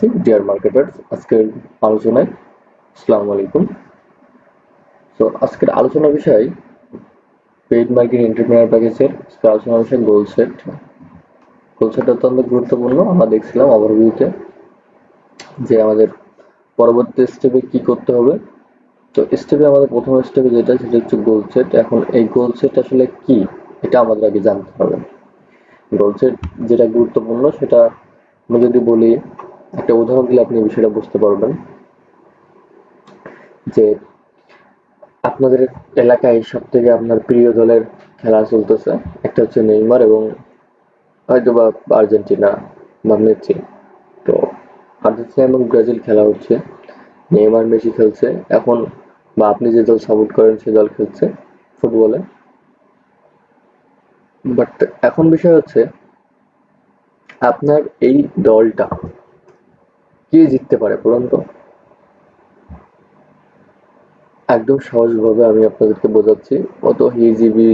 জানাচ্ছি deer marketers আজকের আলোচনায় আসসালামু আলাইকুম। তো আজকের আলোচনা বিষয় পেইড মার্কেট এন্টারপ্রেনার প্যাকেজের আলোচনা বিষয় গোল সেট গোল সেট অত্যন্ত গুরুত্বপূর্ণ, আমরা দেখছিলাম ওভারভিউতে যে আমাদের পরবর্তী স্টেপে কি করতে হবে। তো স্টেপে আমাদের প্রথম স্টেপে যেটা, সেটা হচ্ছে গোল সেট এখন এই গোল সেট আসলে কি, এটা আমাদের আগে জানতে হবে। গোল সেট যেটা গুরুত্বপূর্ণ, সেটা আমি যদি বলি একটা উদাহরণ দিলে আপনি বিষয়টা বুঝতে পারবেন যে আপনাদের এলাকায় সব থেকে আপনার প্রিয় দলের খেলা চলতেছে। একটা হচ্ছে নেইমার এবং হয়তো বা আর্জেন্টিনা বা মেসি। তো আর্জেন্টিনা এবং ব্রাজিল খেলা হচ্ছে। নেইমার, মেসি খেলছে। এখন বা আপনি যে দল সাপোর্ট করেন সেই দল খেলছে ফুটবলে। বাট এখন বিষয় হচ্ছে আপনার এই দলটা কে জিততে পারে বলুন তো? একদম সহজভাবে আমি আপনাদেরকে বোঝাচ্ছি। অত হিজিবি,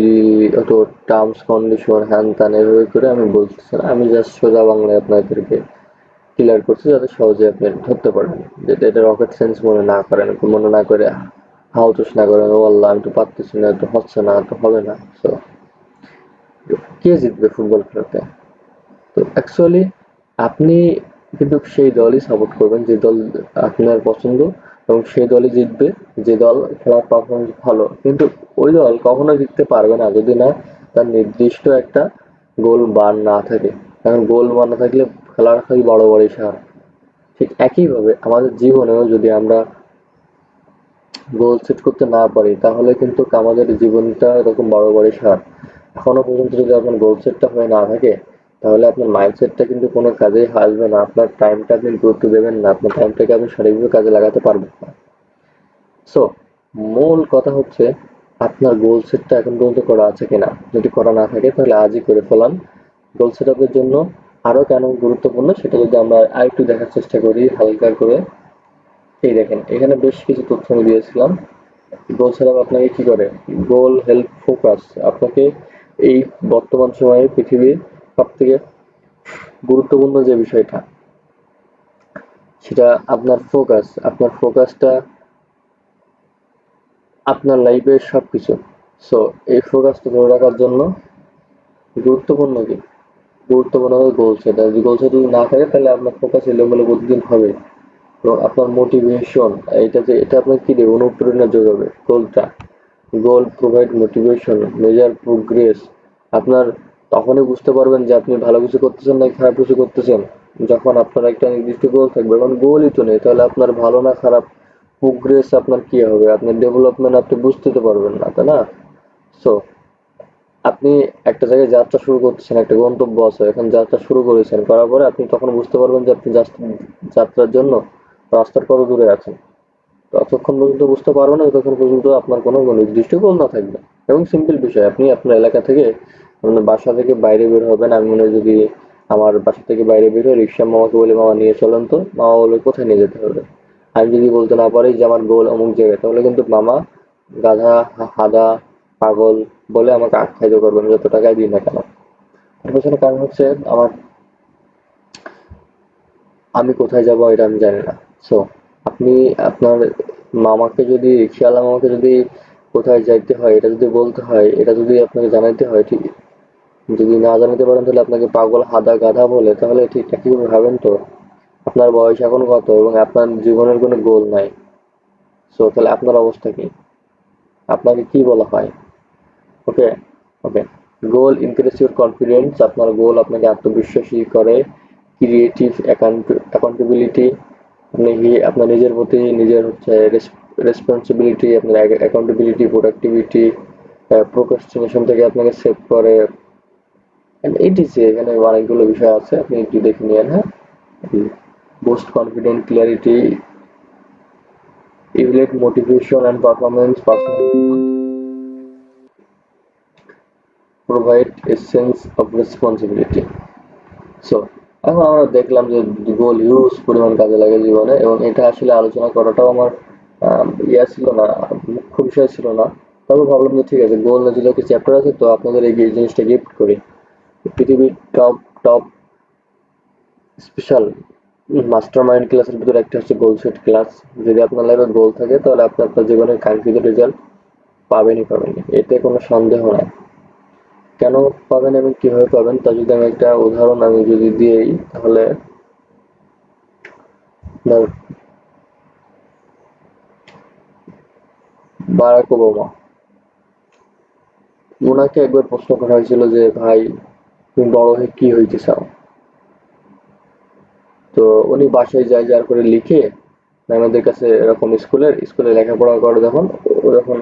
অত টার্মস কন্ডিশন হ্যান ত্যান এভাবে করে আমি বলতেছি না। আমি জাস্ট সোজা বাংলায় আপনাদেরকে ক্লিয়ার করছি যাতে সহজে আপনি ধরতে পারেন। যাতে এটা রকেট সায়েন্স মনে না করেন, মনে না করে হাউতুস না করেন, ও আল্লাহ, আমি তো পারতেছি না তো হচ্ছে না তো হবে না। সো কে জিতবে ফুটবল খেলাতে? তো অ্যাকচুয়ালি আপনি কিন্তু সেই দলই সাপোর্ট করবেন যে দল আপনার পছন্দ এবং সেই দলই জিতবে, যে দল খেলার পারফরমেন্স ভালো। কিন্তু ওই দল কখনো জিততে পারবে না যদি না তার নির্দিষ্ট একটা গোল বার না থাকে। কারণ গোল বার না থাকলে খেলার হয় বড় বড় সার ঠিক একইভাবে আমাদের জীবনেও যদি আমরা গোল সেট করতে না পারি, তাহলে কিন্তু আমাদের জীবনটা এরকম বড় বড় সার এখনও পর্যন্ত যদি আপনার গোল সেটটা হয়ে না থাকে তাহলে আপনার মাইন্ডসেটটা কিন্তু কোনো কাজেই আসবে না। আপনার টাইমটা আপনি গুরুত্ব দেবেন না। আপনার টাইমটাকে আপনি সঠিকভাবে কাজে লাগাতে পারবেন না। সো মূল কথা হচ্ছে, আপনার গোল সেটটা এখন পর্যন্ত করা আছে কিনা? যদি করা না থাকে, তাহলে আজই করে ফেলান। গোল সেট আপের জন্য আরও কেন গুরুত্বপূর্ণ সেটা যদি আমরা আরেকটু দেখার চেষ্টা করি, হালকা করে। এই দেখেন, এখানে বেশ কিছু তথ্য আমি দিয়েছিলাম। গোল সেট আপ আপনাকে কি করে? গোল হেল্প ফোকাস আপনাকে এই বর্তমান সময়ে পৃথিবীর সব থেকে গুরুত্বপূর্ণ যে বিষয়টা, সেটা আপনার ফোকাস আপনার ফোকাসটা আপনার লাইফের সব কিছু সো এই ফোকাসটা ধরে রাখার জন্য গুরুত্বপূর্ণ কি? গুরুত্বপূর্ণ হবে গোল সেট। যদি গোল সেট যদি না থাকে, তাহলে আপনার ফোকাস এলোমেলো প্রতিদিন হবে। এবং আপনার মোটিভেশন এটা যে, এটা আপনার কি দেবে অনুপ্রেরণা যোগাবে। গোলটা goal provide motivation measure progress আপনার তখনই বুঝতে পারবেন যে আপনি ভালো কিছু করতেছেন না খারাপ কিছু করতেছেন। যখন আপনার একটা নির্দিষ্ট গোল থাকবে, এখন গোলই তো নেই, তাহলে আপনার ভালো না খারাপ প্রোগ্রেস আপনার কি হবে? আপনার ডেভেলপমেন্ট আপনি বুঝতে তো পারবেন না, তাই না? সো আপনি একটা জায়গায় যাত্রা শুরু করতেছেন, একটা গন্তব্য আছে, এখন যাত্রা শুরু করেছেন, করার পরে আপনি তখন বুঝতে পারবেন যে আপনি যাত্রার জন্য রাস্তার কত দূরে আছেন। ততক্ষণ পর্যন্ত বুঝতে পারবেন না ততক্ষণ পর্যন্ত আপনার কোনো নির্দিষ্ট গোল না থাকবে। এবং সিম্পল বিষয়, আপনি আপনার এলাকা থেকে আপনার বাসা থেকে বাইরে বের হবেন। আমি মনে যদি আমার বাসা থেকে বাইরে বের হয়ে রিক্সা মামাকে বলে, মামা, নিয়ে চলেন তো। মামা বলে কোথায় নিয়ে যেতে হবে? আমি যদি বলতে না পারি যে আমার গোল অমুক জায়গায়, তাহলে কিন্তু মামা গাধা, হাদা, পাগল বলে আমাকে আখ্যায়িত করবেন, যত টাকায় দিই না কেন। পেছনে কারণ হচ্ছে আমার আমি কোথায় যাব এটা আমি জানি না। সো আপনি আপনার মামাকে যদি, রিক্সাওয়ালা মামাকে যদি কোথায় যাইতে হয়, এটা যদি বলতে হয়, এটা যদি আপনাকে জানাইতে হয়, ঠিক যদি না জানাতে পারেন তাহলে আপনাকে পাগল হাদা গাধা বলে, তাহলে ঠিক একইভাবে ভাবেন তো। আপনার বয়স এখন কত এবং আপনার জীবনের কোনো গোল নাই? সো তাহলে আপনার অবস্থা কি? আপনাকে কি বলা হয়? Okay okay goal increase your confidence আপনার গোল আপনাকে আত্মবিশ্বাসী করে। ক্রিয়েটিভ অ্যাকাউন্টেবিলিটি আপনি আপনার নিজের প্রতি নিজের হচ্ছে রেসপন্সিবিলিটি আপনার অ্যাকাউন্টেবিলিটি প্রোডাক্টিভিটি প্রোকাস্টিনেশন থেকে আপনাকে সেভ করে। এইটিসি এখানে অনেকগুলো বিষয় আছে, আপনি একটু দেখে নিন হ্যাঁ? Boost confident clarity motivation and performance, personal provide a sense of responsibility. So, এখন আমরা দেখলাম যে গোল হিউজ পরিমাণ কাজে লাগে জীবনে এবং এটা আসলে আলোচনা করাটাও আমার ইয়া ছিল না মুখ্য বিষয় ছিল না। তবে ভাবলাম যে ঠিক আছে গোল একটা চ্যাপ্টার আছে, তো আপনাদের এই জিনিসটা গিফট করি। পৃথিবীর top top special master mind ক্লাসের ভিতরে একটা হচ্ছে গোল সেট ক্লাস যদি আপনার লাইফে গোল থাকে, তাহলে আপনি আপনার জীবনের কাঙ্ক্ষিত রেজাল্ট পাবেনই পাবেন এতে কোনো সন্দেহ নাই। কেন পাবেন এবং কীভাবে পাবেন, তা যদি আমি একটা উদাহরণ আমি যদি দিই তাহলে বারাক ওবামা। ওনাকে একবার প্রশ্ন করা হয়েছিল যে, ভাই তুমি বড় হয়ে কি হইতে চাও? তো উনি বাসায় যায় যার করে লিখে ম্যামেদের কাছে এরকম স্কুলের, স্কুলে লেখাপড়া করে যখন ও যখন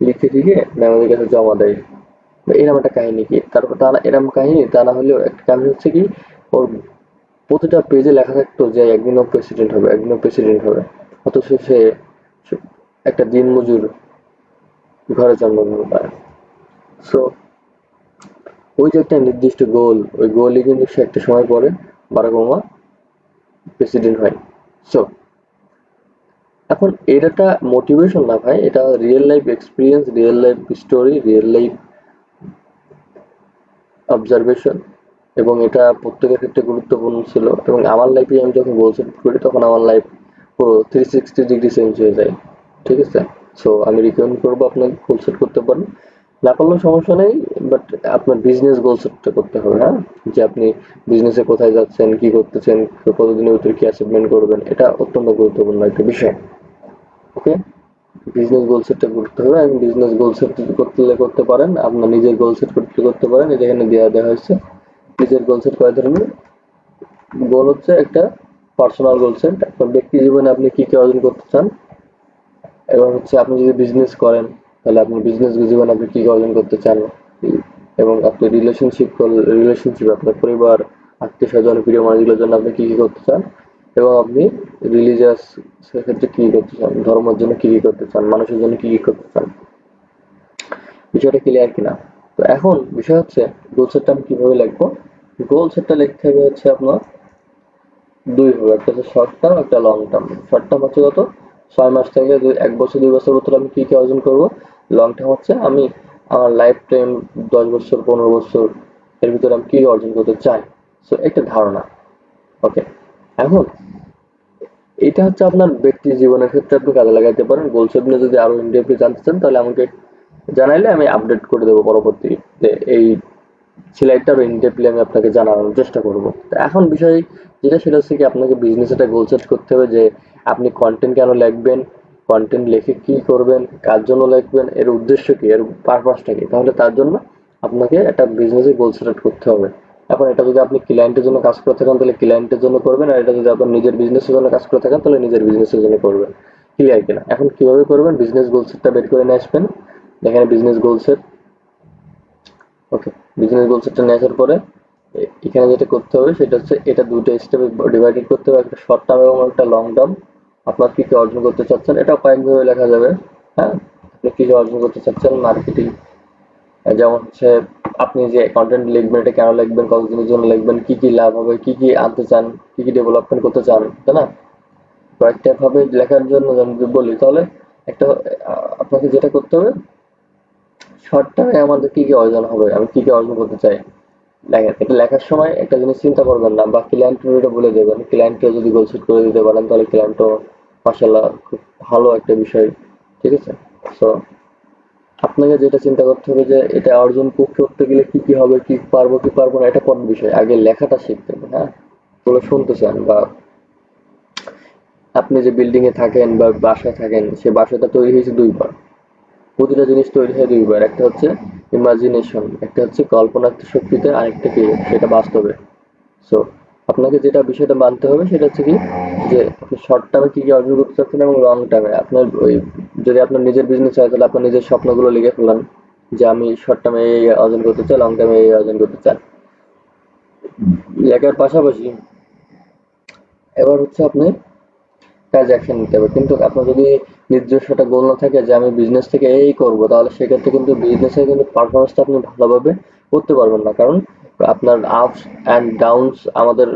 লিখে লিখে ম্যামেদের কাছে জমা দেয়। বা এরকম একটা কাহিনী কি? তারপর তা না এরকম কাহিনী, তা না হলেও একটা কাহিনী হচ্ছে কি, ওর প্রতিটা পেজে লেখা থাকতো যে একদিন ও প্রেসিডেন্ট হবে, একদিন ও প্রেসিডেন্ট হবে। অথচ সে একটা দিন মজুর ঘরে জন্মগ্রহণ করে। সো ওই যে একটা নির্দিষ্ট গোল ওই গোলই কিন্তু সে একটা সময় পরে বারাক ওবামা প্রেসিডেন্ট হয়। সো এখন এটা মোটিভেশন না ভাই, এটা real life experience real life story real life observation এবং এটা প্রত্যেকের ক্ষেত্রে গুরুত্বপূর্ণ ছিল। এবং আমার লাইফে আমি যখন গোল সেট করি, তখন আমার লাইফ পুরো থ্রি সিক্সটি ডিগ্রি চেঞ্জ হয়ে যায়। ঠিক আছে? সো আমি রিকমেন্ড করব আপনাকে গোল সেট করতে পারেন। না পারলেও সমস্যা নেই বাট আপনার বিজনেস গোল সেটটা করতে হবে হ্যাঁ? যে আপনি বিজনেসে কোথায় যাচ্ছেন, কি করতেছেন, কতদিনের ভিতরে কি অ্যাচিভমেন্ট করবেন, এটা অত্যন্ত গুরুত্বপূর্ণ একটা বিষয় ওকে বিজনেস গোল সেটটা করতে হবে, এবং বিজনেস গোল সেট করতে করতে পারেন, আপনার নিজের গোল সেট করতে করতে পারেন এটা এখানে দেওয়া দেওয়া হয়েছে, নিজের গোল সেট কয় ধরনের গোল হচ্ছে একটা পার্সোনাল গোল সেট আপনার ব্যক্তি জীবনে আপনি কি কি অর্জন করতে চান, এবং হচ্ছে আপনি যদি বিজনেস করেন তাহলে আপনি বিজনেস জীবনে আপনি কি অর্জন করতে চান। এবং আপনি রিলেশনশিপ রিলেশনশিপ আপনার পরিবার আত্মীয় স্বজন প্রিয় মানুষগুলোর জন্য আপনি কি কি করতে চান? এবং আপনি রিলিজিয়াস সেক্ষেত্রে কি করতে চান? ধর্মের জন্য কি কি করতে চান? মানুষের জন্য কি কি করতে চান? বিষয়টা ক্লিয়ার কিনা? তো এখন বিষয় হচ্ছে গোল সেটটা আমি কীভাবে লিখব? গোল সেটটা লিখতে হবে হচ্ছে আপনার দুই ভাবে। একটা হচ্ছে শর্ট টার্ম একটা লং টার্ম শর্ট টার্ম হচ্ছে কত? ছয় মাস থেকে এক বছর, দুই বছর ভিতরে আমি কি কি অর্জন করব? লং টার্ম হচ্ছে, আমি আমার লাইফ টাইম দশ বছর, পনেরো বছর এর ভিতরে আমি কি অর্জন করতে চাই? সো একটা ধারণা। ওকে এখন, এটা হচ্ছে আপনার ব্যক্তি জীবনের ক্ষেত্রে আপনি কাজে লাগাইতে পারেন। গোল সেট নিয়ে যদি আরও ইনডেপলি জানতে চান, তাহলে আমাকে জানাইলে আমি আপডেট করে দেবো পরবর্তীতে। এই সিলাইটটা আরও ইনডেপলি আমি আপনাকে জানানোর চেষ্টা করব। তো এখন বিষয় যেটা, সেটা হচ্ছে কি আপনাকে বিজনেস একটা গোল সেট করতে হবে যে, আপনি কন্টেন্ট কেন লিখবেন? কন্টেন্ট লিখে কি করবেন, কার জন্য লিখবেন, এর উদ্দেশ্য কি, এর পারপাসটা কি? তাহলে তার জন্য আপনাকে একটা বিজনেসে গোল সেট করতে হবে। এখন এটা যদি আপনি ক্লায়েন্টের জন্য কাজ করে থাকেন তাহলে ক্লায়েন্টের জন্য করবেন, আর এটা যদি আপনার নিজের বিজনেসের জন্য কাজ করে থাকেন তাহলে নিজের বিজনেসের জন্য করবেন। ক্লিয়ার কিনা? এখন কীভাবে করবেন? বিজনেস গোল সেটটা বের করে নিয়ে আসবেন। এখানে business goal set okay business goal সেটটা নিয়ে আসার পরে এখানে যেটা করতে হবে, সেটা হচ্ছে এটা দুটো স্টেপে ডিভাইডেড করতে হবে, একটা শর্ট টার্ম এবং একটা লং টার্ম আপনার কি কি অর্জন করতে চাচ্ছেন? এটা কয়েকভাবে লেখা যাবে। হ্যাঁ? আপনি কি কি অর্জন করতে চাচ্ছেন? মার্কেটিং যেমন হচ্ছে আপনি যে কন্টেন্ট লিখবেন, এটা কেন লিখবেন, কতদিনের জন্য লিখবেন, কি কি লাভ হবে, কি কি আনতে চান, কি কি ডেভেলপমেন্ট করতে চান, তাই না? কয়েকটা ভাবে লেখার জন্য যদি বলি, তাহলে একটা আপনাকে যেটা করতে হবে শর্ট টার্মে আমাদের কি কি অর্জন হবে, আমি কি কি অর্জন করতে চাই? লেখেন এটা লেখার সময় একটা জিনিস চিন্তা করবেন না, বা ক্লায়েন্টের এটা বলে দেবেন ক্লায়েন্টকে যদি গোল সেট করে দিতে পারেন, তাহলে ক্লায়েন্টও মাসাল্লাহ খুব ভালো একটা বিষয়, ঠিক আছে? সো আপনাকে যেটা চিন্তা করতে হবে যে এটা অর্জন কর- করতে গেলে কি কি হবে, কি পারব কি পারব না, এটা কোন বিষয়? আগে লেখাটা শিখতে হবে হ্যাঁ? ওগুলো শুনতে চান, বা আপনি যে বিল্ডিং এ থাকেন, বা বাসায় থাকেন, সে বাসাটা তৈরি হয়েছে দুইবার। প্রতিটা জিনিস তৈরি হয় দুইবার। একটা হচ্ছে ইমাজিনেশন একটা হচ্ছে কল্পনাত্মক শক্তিতে আরেকটা কি, সেটা বাস্তবে। সো আপনাকে যেটা বিষয়টা মানতে হবে সেটা হচ্ছে কি, যে আপনি শর্ট টার্মে কি কি অর্জন করতে চাচ্ছেন এবং লং টার্মে আপনার ওই, যদি আপনার নিজের বিজনেস হয়, তাহলে আপনার নিজের স্বপ্নগুলো লিখে ফেলান যে আমি শর্ট টার্মে এই অর্জন করতে চাই লং টার্মে এই অর্জন করতে চাই। লেখার পাশাপাশি, এবার হচ্ছে আপনি অ্যাকশন নিতে হবে। কিন্তু আপনার যদি নিজস্ব একটা গোল না থাকে যে আমি বিজনেস থেকে এই করব, তাহলে সেক্ষেত্রে কিন্তু বিজনেসে কিন্তু পারফরমেন্সটা আপনি ভালোভাবে করতে পারবেন না। কারণ আপনার আপস অ্যান্ড ডাউনস আমাদের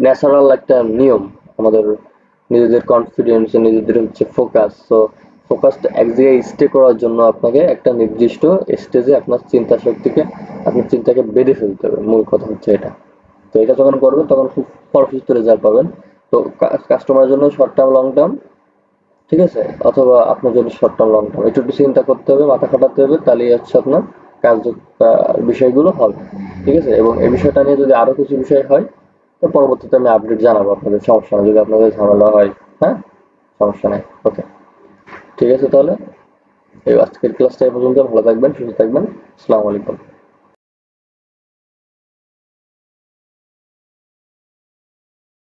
ন্যাচারাল একটা নিয়ম, আমাদের নিজেদের কনফিডেন্স নিজেদের হচ্ছে ফোকাস তো ফোকাসটা এক জায়গায় স্টে করার জন্য আপনাকে একটা নির্দিষ্ট স্টেজে আপনার চিন্তা শক্তিকে, আপনার চিন্তাকে বেঁধে ফেলতে হবে। মূল কথা হচ্ছে এটা। তো এটা যখন করবেন, তখন খুব ফলপ্রসূ রেজাল্ট পাবেন। তো কাস্টমারের জন্য শর্ট টার্ম লং টার্ম ঠিক আছে? অথবা আপনার জন্য শর্ট টার্ম লং টার্ম একটু একটু চিন্তা করতে হবে, মাথা খাটাতে হবে, তাহলেই হচ্ছে আপনার কাজ বিষয়গুলো হবে, ঠিক আছে? এবং এই বিষয়টা নিয়ে যদি আরও কিছু বিষয় হয়, তো পরবর্তীতে আমি আপডেট জানাব আপনাদের, সমস্যা নেই। যদি আপনাদের ঝামেলা হয় হ্যাঁ? সমস্যা নেই ওকে ঠিক আছে তাহলে? এই আজকের ক্লাসটা এই পর্যন্ত, ভালো থাকবেন, সুস্থ থাকবেন। আসসালামু আলাইকুম।